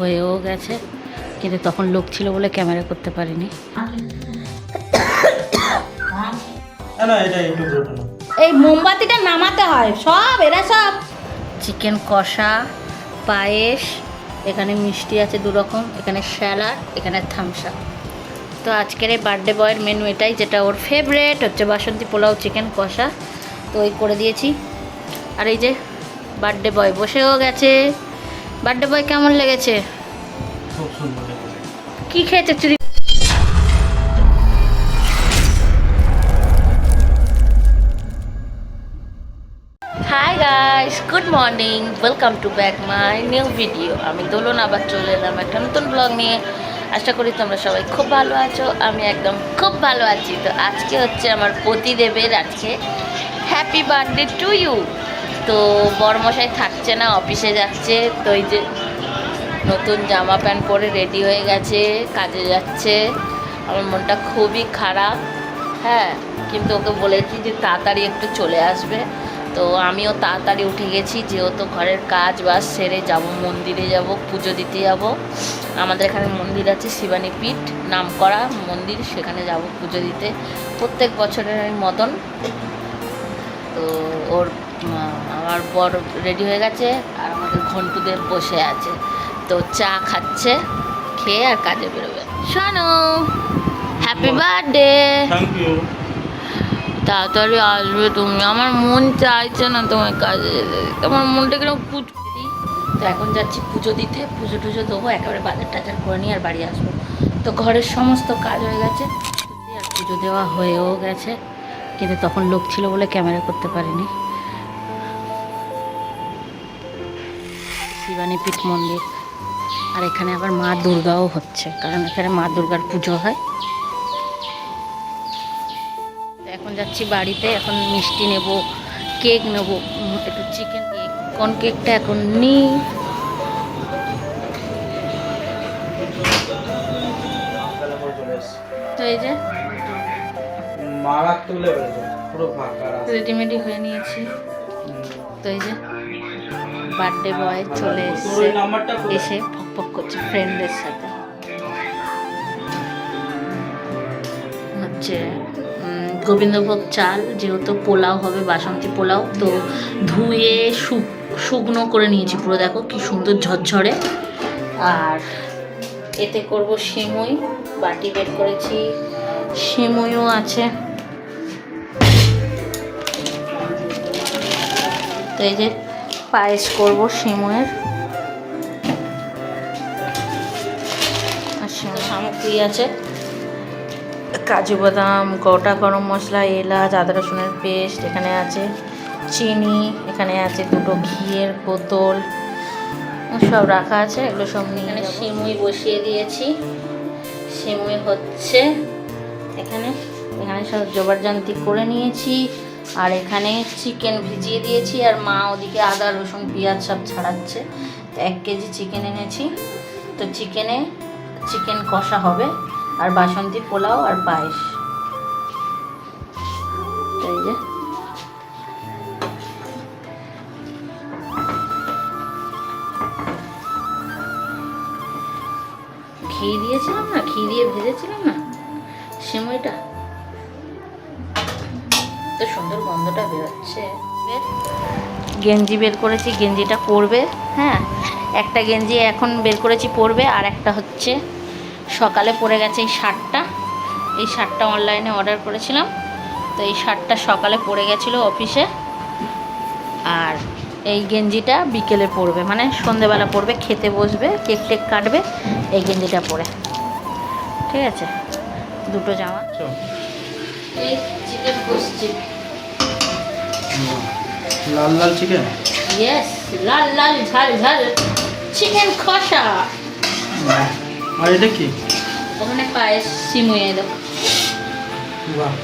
হয়েও গেছে কিন্তু তখন লোক ছিল বলে ক্যামেরা করতে পারিনি। ঘটনা এই মোমবাতিটা নামাতে হয় সব এরা সব। চিকেন কষা পায়েস এখানে মিষ্টি আছে দুরকম এখানে স্যালাড এখানে থামসা। তো আজকের এই বার্থডে বয়ের মেনু এটাই যেটা ওর ফেভারেট হচ্ছে বাসন্তী পোলাও চিকেন কষা। তো ওই করে দিয়েছি। আর এই যে বার্থডে বয় বসেও গেছে। বার্থডে বয় কেমন লেগেছে? খুব সুন্দর কি খেয়েছে চুরি? Hi guys good morning welcome to back my new video আমি দোলন আবার চলে এলাম একটা নতুন ব্লগ নিয়ে। আশা করি তোমরা সবাই খুব ভালো আছো আমি একদম খুব ভালো আছি। তো আজকে হচ্ছে আমার পতিদেবের আজকে হ্যাপি বার্থডে টু ইউ তো বড়মশাই থাকছে না, অফিসে যাচ্ছে, তো এই যে নতুন জামা প্যান্ট পরে রেডি হয়ে গেছে, কাজে যাচ্ছে। আমার মনটা খুবই খারাপ হ্যাঁ কিন্তু ওকে বলেছি যে তাড়াতাড়ি একটু চলে আসবে। তো আমিও তাড়াতাড়ি উঠে গেছি, যেহেতু ঘরের কাজ বাজ সেরে যাব, মন্দিরে যাব, পুজো দিতে যাব। আমাদের এখানে মন্দির আছে শিবানী পীঠ নাম করা মন্দির, সেখানে যাব পুজো দিতে। প্রত্যেক বছরের মতন। তো ওর আমার বর রেডি হয়ে গেছে আর আমাদের ঘন্টুদের বসে আছে। তো চা খাচ্ছে খেয়ে আর কাজে বেরোবে। শোনো হ্যাপি বার্থডে তাড়াতাড়ি আসবে তুমি। আমার মন চাইছে না তোমার কাজে যেতে। আমার মনটা কীরকম কুচকুচি। তো এখন যাচ্ছি পুজো দিতে। পুজো টুজো দেবো একেবারে বাজার টাজার করে নিয়ে আর বাড়ি আসব। তো ঘরের সমস্ত কাজ হয়ে গেছে। আর পুজো দেওয়া হয়েও গেছে। কিন্তু তখন লোক ছিল বলে ক্যামেরা করতে পারিনি। শিবানী মন্দির। আর এখানে আবার মা দুর্গাও হচ্ছে কারণ এখানে মা দুর্গার পুজো হয়। এখন যাচ্ছি বাড়িতে এখন মিষ্টি নেব কেক নেব একটু চিকেন কেক কোন কেকটা এখন নিই। তো এই যে মারাত্মক লেভেলে পুরো ফাঁকা রেডিমেডি হয়ে নিয়েছি। তো এই যে বার্থডে বয় চলে এসছে? এসে ফক ফক করছে ফ্রেন্ডদের সাথে। হচ্ছে গোবিন্দভোগ চাল, যেহেতু পোলাও হবে, বাসন্তী পোলাও, তো ধুয়ে শুক- শুকনো করে নিয়েছি পুরো। দেখো কি সুন্দর ঝরঝরে। আর এতে করব সিমুই, বাটি বের করেছি, সিমুইও আছে। তো এই যে পায়েস করব সা- সামগ্রী আছে। কাজু বাদাম গোটা গরম মশলা এলাচ আদা রসুনের পেস্ট এখানে আছে। চিনি এখানে আছে দুটো ঘিয়ের বোতল। সব রাখা আছে এগুলো সব নিয়ে এখানে সিমুই বসিয়ে দিয়েছি। সিমুই হচ্ছে এখানে। এখানে সব জোগাড়জান্তি করে নিয়েছি। আর এখানে চিকেন ভিজিয়ে দিয়েছি, আর মা ওদিকে আদা, রসুন, পেঁয়াজ সব ছাড়াচ্ছে। তো এক কেজি চিকেন এনেছি। তো চিকেনে, চিকেন কষা হবে, আর বাসন্তী পোলাও আর পায়েস। এই যে। ঘি দিয়েছিলাম না? ঘি দিয়ে ভেজেছিলাম না? সিমইটা? তো সুন্দর গন্ধটা বেরোচ্ছে। বের। গেঞ্জি বের করেছি গেঞ্জিটা পরবে হ্যাঁ? একটা গেঞ্জি এখন বের করেছি পরবে আর একটা হচ্ছে সকালে পরে গেছে এই শার্টটা। এই শার্টটা অনলাইনে অর্ডার করেছিলাম তো এই শার্টটা সকালে পরে গেছিল অফিসে। আর এই গেঞ্জিটা বিকেলে পরবে মানে সন্ধেবেলা পরবে খেতে বসবে কেক টেক কাটবে এই গেঞ্জিটা পরে। ঠিক আছে? দুটো জামা। এই চিকেন লাল লাল চিকেন ইয়েস লাল লাল ঝাল ঝাল। চিকেন কষা। আর এটা কি? ওখানে পায়েস সিমুয়ে দাও বাহ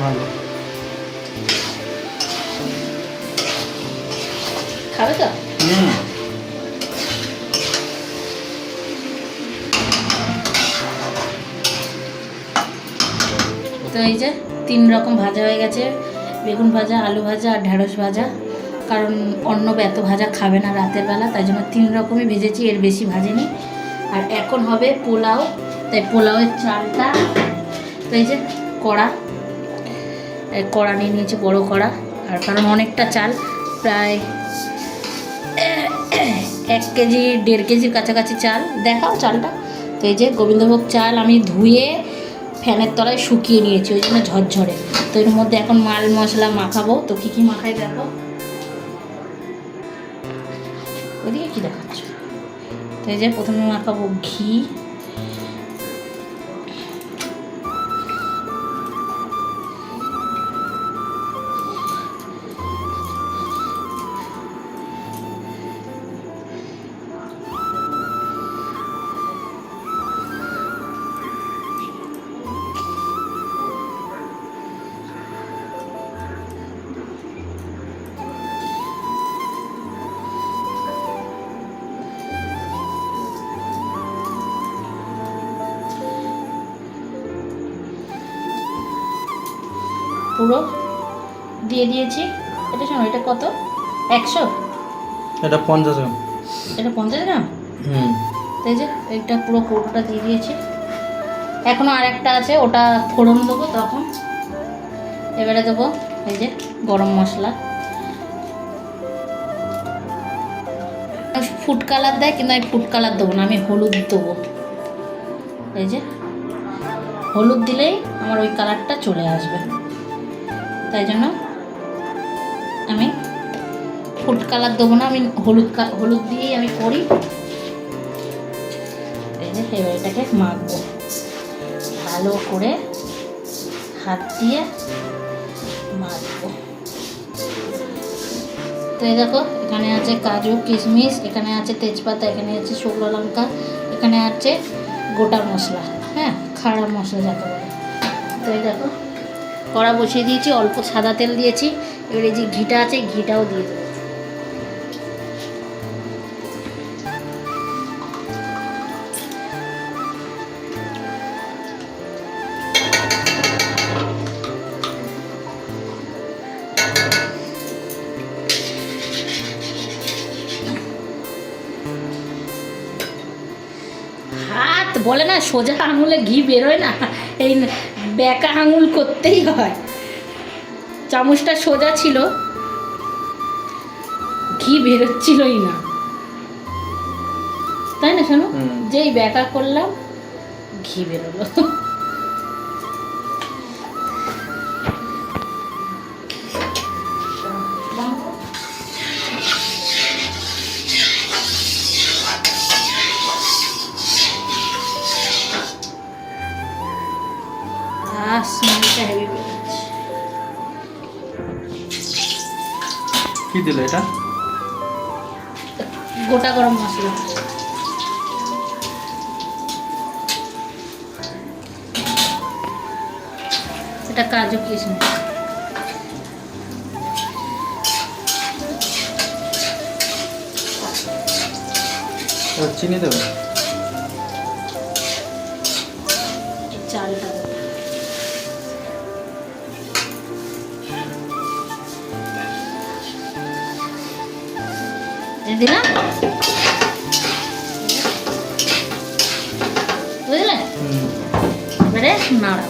ভালো। খাবে তো? হুম। এই যে তিন রকম ভাজা হয়ে গেছে। বেগুন ভাজা, আলু ভাজা আর ঢ্যাঁড়স ভাজা। কারণ অন্য এত ভাজা খাবে না রাতের বেলা, তাই জন্য তিন রকমই ভেজেছি, এর বেশি ভাজেনি। আর এখন হবে পোলাও, তাই পোলাওয়ের চালটা তো এই যে কড়া। কড়া নিয়ে নিয়েছি, বড় কড়া। আর কারণ অনেকটা চাল, প্রায় এক কেজি, দেড় কেজির কাছাকাছি চাল। দেখাও চালটা। তো এই যে গোবিন্দভোগ চাল আমি ধুয়ে ফ্যানের তলায় শুকিয়ে নিয়েছি, ওই জন্য ঝরঝরে। তো এর মধ্যে এখন মাল মশলা মাখাবো। তো কী কী মাখাই দেখো? ওইদিকে কী দেখাচ্ছ? তো এই যে প্রথমে মাখাবো ঘি পুরো দিয়ে দিয়েছি। এটা শোনো এটা কত? একশো? এটা পঞ্চাশ গ্রাম। এটা পঞ্চাশ গ্রাম? হুম। তো এই যে এটা পুরো কৌটোটা দিয়ে দিয়েছি। এখনও আর একটা আছে ওটা ফোড়ন দেবো তখন। এবারে দেবো এই যে গরম মশলা। ফুড কালার দেয় কিন্তু আমি ফুড কালার দেবো না আমি হলুদ দেবো। এই যে হলুদ দিলেই আমার ওই কালারটা চলে আসবে। তাই জন্য আমি ফুড কালার দেবো না, আমি হলুদ হলুদ দিয়েই আমি করি। এই এটাকে মাখবো। ভালো করে হাত দিয়ে মাখবো। তো এই দেখো, এখানে আছে কাজু, কিশমিশ, এখানে আছে তেজপাতা, এখানে আছে শুকনো লঙ্কা, এখানে আছে গোটা মশলা হ্যাঁ খাড়া মশলা যাকে বলে। তো এই দেখো কড়া বসিয়ে দিয়েছি, অল্প সাদা তেল দিয়েছি। এবার এই যে ঘিটা আছে, ঘিটাও দিয়ে দেবো। বলে না, সোজা আঙুলে ঘি বেরোয় না। এই বেকা আঙুল করতেই হয়। চামচটা সোজা ছিল। ঘি বেরোচ্ছিলই না। তাই না শোনো? যেই ব্যাকা করলাম ঘি বেরোলো। কি দিলে এটা? গোটা গরম মশলা। এটা কাজু কিশমিশ। চিনি দেবে? চালটা এই দিলাম বুঝলে? এবারে নাড়া।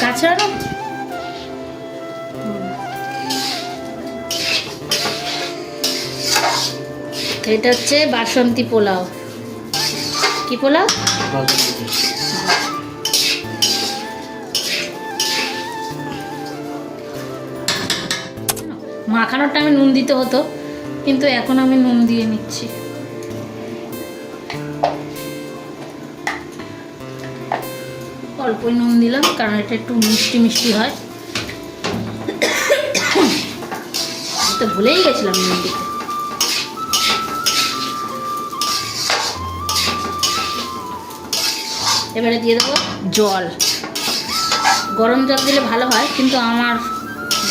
কাঁচড়ানো এটা হচ্ছে বাসন্তী পোলাও। কি পোলাও। মাখানোর টাইমে নুন দিতে হতো, কিন্তু এখন আমি নুন দিয়ে নিচ্ছি। অল্পই নুন দিলাম, কারণ এটা একটু মিষ্টি মিষ্টি হয়। তো ভুলেই গেছিলাম নুন দিতে। এবারে দিয়ে দেবো জল। গরম জল দিলে ভালো হয় কিন্তু আমার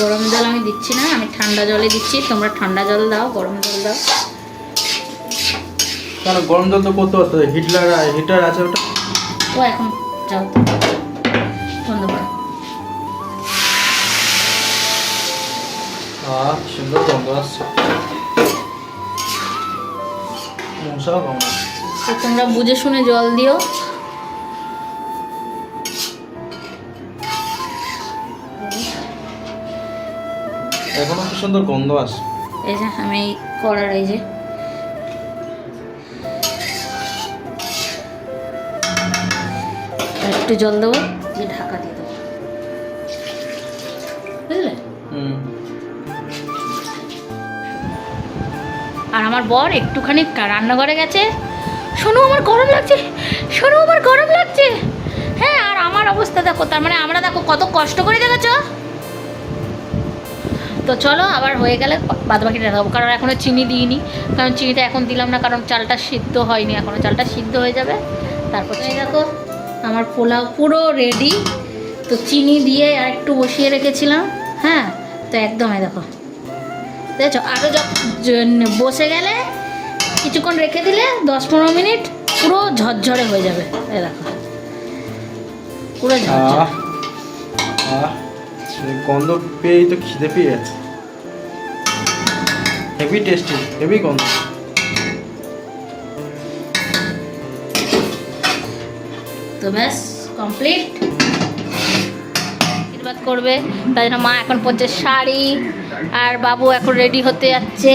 গরম জল আমি দিচ্ছি না আমি ঠান্ডা জলে দিচ্ছি। তোমরা ঠান্ডা জল দাও গরম জল দাও। গরম জল তো করতে পারতো হিটলার হিটার আছে ওটা? ও এখন যাও। বন্ধ করো আহ সুন্দর গন্ধ আসছে। তোমরা বুঝে শুনে জল দিও। সুন্দর গন্ধ আসে এই যে আমি এই করার এই যে। একটু জল দেবো দিয়ে ঢাকা দিয়ে দেবো। বুঝলে? আর আমার বর একটুখানি রান্নাঘরে গেছে। শোনো আমার গরম লাগছে। শোনো আমার গরম লাগছে। হ্যাঁ আর আমার অবস্থা দেখো তার মানে আমরা দেখো কত কষ্ট করে দেখেছ। তো চলো আবার হয়ে গেলে বাদ বাকিটা দেখাবো কারণ এখনও চিনি দিইনি। কারণ চিনিটা এখন দিলাম না কারণ চালটা সিদ্ধ হয়নি। এখনও চালটা সিদ্ধ হয়ে যাবে। তারপর এই দেখো আমার পোলাও পুরো রেডি তো চিনি দিয়ে আর একটু বসিয়ে রেখেছিলাম। হ্যাঁ তো একদম এই দেখো। দেখছ? আরও যখন বসে গেলে কিছুক্ষণ রেখে দিলে দশ পনেরো মিনিট পুরো ঝরঝরে হয়ে যাবে। এই দেখো। পুরো ঝরঝরে। গন্ধ পেয়েই তো খিদে পেয়ে যাচ্ছে। হেভি টেস্টি হেভি গন্ধ। তো ব্যাস কমপ্লিট আশীর্বাদ করবে। তাই জন্য মা এখন পরছে শাড়ি, আর বাবু এখন রেডি হতে যাচ্ছে।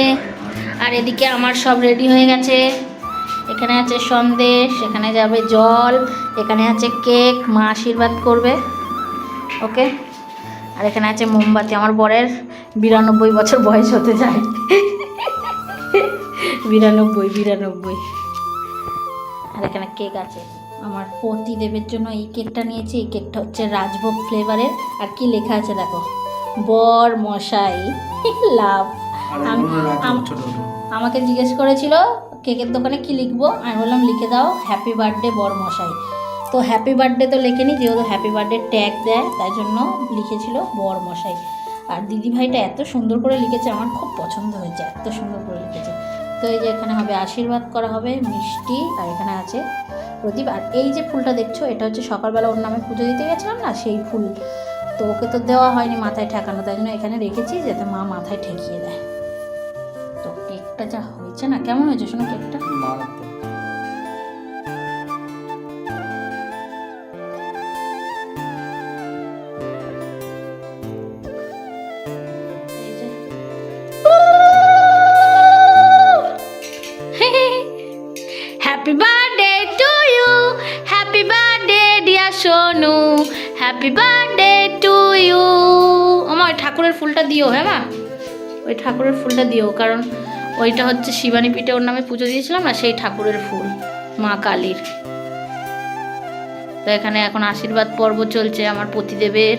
আর এদিকে আমার সব রেডি হয়ে গেছে। এখানে আছে সন্দেশ, এখানে যাবে জল, এখানে আছে কেক মা আশীর্বাদ করবে। ওকে আর এখানে আছে মোমবাতি। আমার বরের বিরানব্বই বছর বয়স হতে যায়। বিরানব্বই বিরানব্বই। আর এখানে কেক আছে। আমার পতিদেবের জন্য এই কেকটা নিয়েছি। এই কেকটা হচ্ছে রাজভোগ ফ্লেভারের। আর কি লেখা আছে দেখো? বর মশাই। লাভ। আমাকে জিজ্ঞেস করেছিল কেকের দোকানে কি লিখব? আমি বললাম লিখে দাও হ্যাপি বার্থডে বর মশাই। তো হ্যাপি বার্থডে তো লেখেনি, যেহেতু হ্যাপি বার্থডে ট্যাগ দেয়, তাই জন্য লিখেছিল বর মশাই আর দিদি ভাইটা এত সুন্দর করে লিখেছে, আমার খুব পছন্দ হয়েছে, এত সুন্দর করে লিখেছে। তো এই যে এখানে হবে আশীর্বাদ করা হবে, মিষ্টি, আর এখানে আছে প্রদীপ। আর এই যে ফুলটা দেখছ, এটা হচ্ছে সকালবেলা ওর নামে পুজো দিতে গেছিলাম না, সেই ফুল। তো ওকে তো দেওয়া হয়নি মাথায় ঠেকানো, তাই জন্য এখানে রেখেছি যাতে মা মাথায় ঠেকিয়ে দেয়। তো কেকটা যা হয়েছে না, কেমন হয়েছে শোনো কেকটা? দিও হ্যাঁ মা? ওই ঠাকুরের ফুলটা দিও, কারণ ওইটা হচ্ছে শিবানী পিঠে ওর নামে পুজো দিয়েছিলাম না, সেই ঠাকুরের ফুল, মা কালীর। তো এখানে এখন আশীর্বাদ পর্ব চলছে আমার পতিদেবের।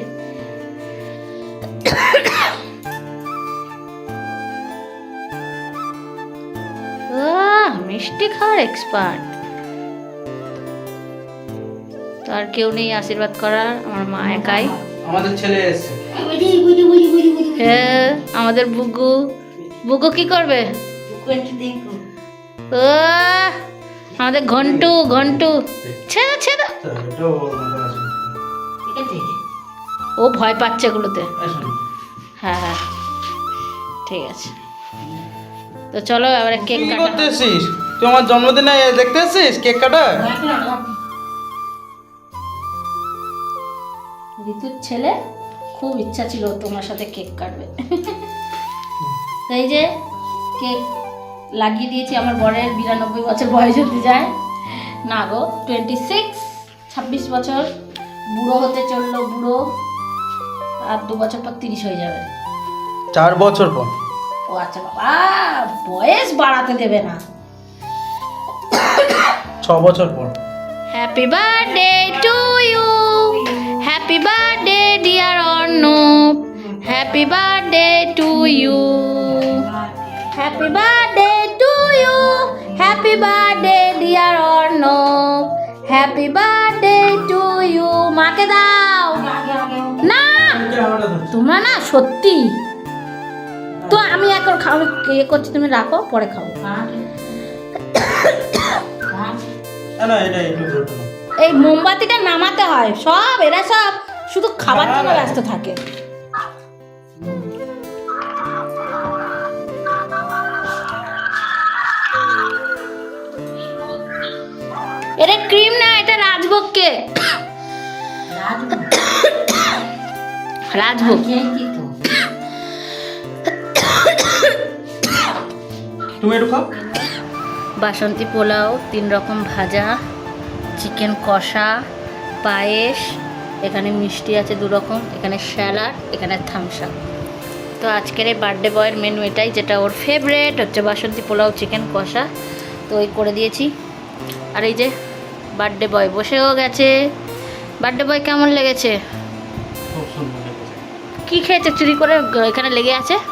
মিষ্টি খাওয়ার এক্সপার্ট তো আর কেউ নেই আশীর্বাদ করার, আমার মা একাই। আমাদের ছেলে এসছে। হ্যাঁ আমাদের বুগু। বুগু কি করবে? ও আমাদের ঘন্টু ঘন্টু। ছেড়ে ছেড়ে। ও ভয় পাচ্ছে এগুলোতে। হ্যাঁ হ্যাঁ। ঠিক আছে। তো চলো এবারে কেক কাটা। তুই আমার জন্মদিনে দেখতে এসছিস কেক কাটা? ঋতুর ছেলে? খুব ইচ্ছা ছিল তোমার সাথে কেক কাটবে। তো এই যে কেক লাগিয়ে দিয়েছি আমার বরের বিরানব্বই বছর বয়স হতে যায়। না গো টোয়েন্টি সিক্স ছাব্বিশ বছর। বুড়ো হতে চলল বুড়ো আর দু বছর পর তিরিশ হয়ে যাবে। চার বছর পর? ও আচ্ছা বাবা বয়স বাড়াতে দেবে না। ছ বছর পর? Happy birthday to you happy birthday dear Arnab happy birthday to you happy birthday to you happy birthday dear Arnab happy birthday to you মাকে দাও। না তোমরা না সত্যি। তো আমি এখন খাব ইয়ে করছি তুমি রাখো পরে ধরতে না এই মোমবাতিটা নামাতে হয়। সব এরা সব। শুধু খাবার জন্য ব্যস্ত থাকে। এটা ক্রিম না এটা রাজভোগকে। রাজভোগ। তুমি একটু খাও। বাসন্তী পোলাও তিন রকম ভাজা চিকেন কষা পায়েস এখানে মিষ্টি আছে দু রকম এখানে স্যালাড এখানে থামস তো আজকের এই বার্থডে বয়ের মেনু এটাই যেটা ওর ফেভারেট হচ্ছে বাসন্তী পোলাও চিকেন কষা। তো ওই করে দিয়েছি। আর এই যে বার্থডে বয় বসেও গেছে। বার্থডে বয় কেমন লেগেছে? কি খেয়েছে? চুরি করে এখানে লেগে আছে?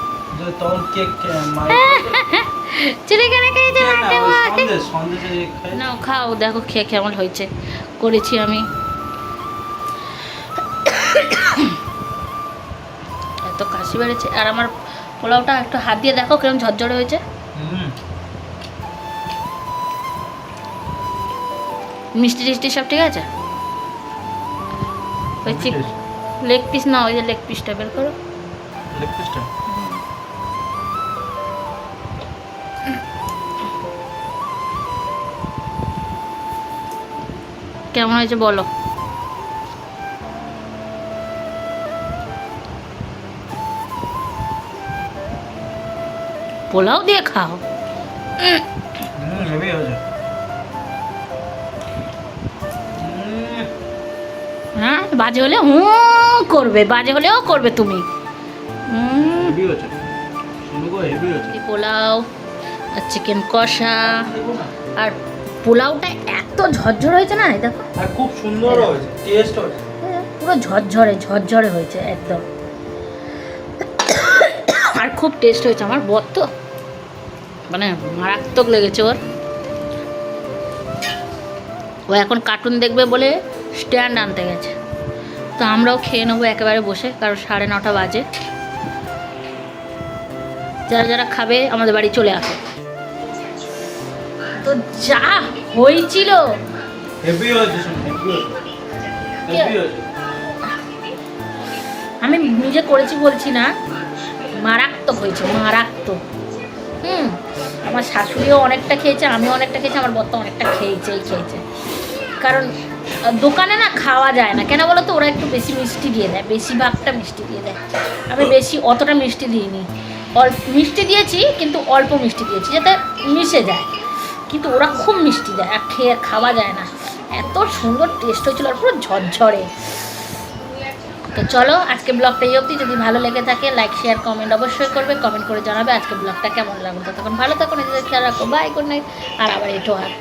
চুরি করে খেয়েছে নাও খাও দেখো খেয়ে কেমন হয়েছে। করেছি আমি। এত কাশি বেড়েছে। আর আমার পোলাওটা একটু হাত দিয়ে দেখো কিরম ঝরঝরে হয়েছে। মিষ্টি টিষ্টি সব ঠিক আছে? ওই লেগ পিস না ওই যে লেগ পিসটা বের করো। লেগ পিসটা? কেমন হয়েছে বলো। পোলাও দিয়ে খাও। হুম হুম, হ্যাঁ বাজে হলে হুঁ করবে বাজে হলেও করবে তুমি। হুম। পোলাও আর চিকেন কষা আর পোলাওটা এত ঝরঝর হয়েছে না দেখো। আর খুব সুন্দর হয়েছে টেস্ট হয়েছে। পুরো ঝরঝরে ঝরঝরে হয়েছে একদম। আর খুব টেস্ট হয়েছে আমার বর তো। মানে মারাত্মক লেগেছে ওর। ও এখন কার্টুন দেখবে বলে স্ট্যান্ড আনতে গেছে। তো আমরাও খেয়ে নেব একেবারে বসে কারণ সাড়ে নটা বাজে। যারা যারা খাবে আমাদের বাড়ি চলে আসে। তো যা হয়েছিল! আমি নিজে করেছি বলছি না মারাত্মক হয়েছে মারাত্মক। হুম। আমার শাশুড়িও অনেকটা খেয়েছে, আমিও অনেকটা খেয়েছি, আমার বর্তা অনেকটা খেয়েছেই খেয়েছে। কারণ দোকানে না খাওয়া যায় না। কেন বলো তো ওরা একটু বেশি মিষ্টি দিয়ে দেয়, বেশিরভাগটা মিষ্টি দিয়ে দেয়। আমি বেশি অতটা মিষ্টি দিইনি। অল্প মিষ্টি দিয়েছি, কিন্তু অল্প মিষ্টি দিয়েছি, যাতে মিশে যায়। কিন্তু ওরা খুব মিষ্টি দেয়, আর খেয়ে, খাওয়া যায় না। এত সুন্দর টেস্ট হয়েছিল আর পুরো ঝরঝরে। তো চলো, আজকে ব্লগটা এই অবধি। যদি ভালো লেগে থাকে লাইক শেয়ার কমেন্ট অবশ্যই করবে। কমেন্ট করে জানাবে আজকে ব্লগটা কেমন লাগল। তখন ভালো থাকো, নিজেদের খেয়াল রাখো। বাই গুড নাইট আর আবার এটো আর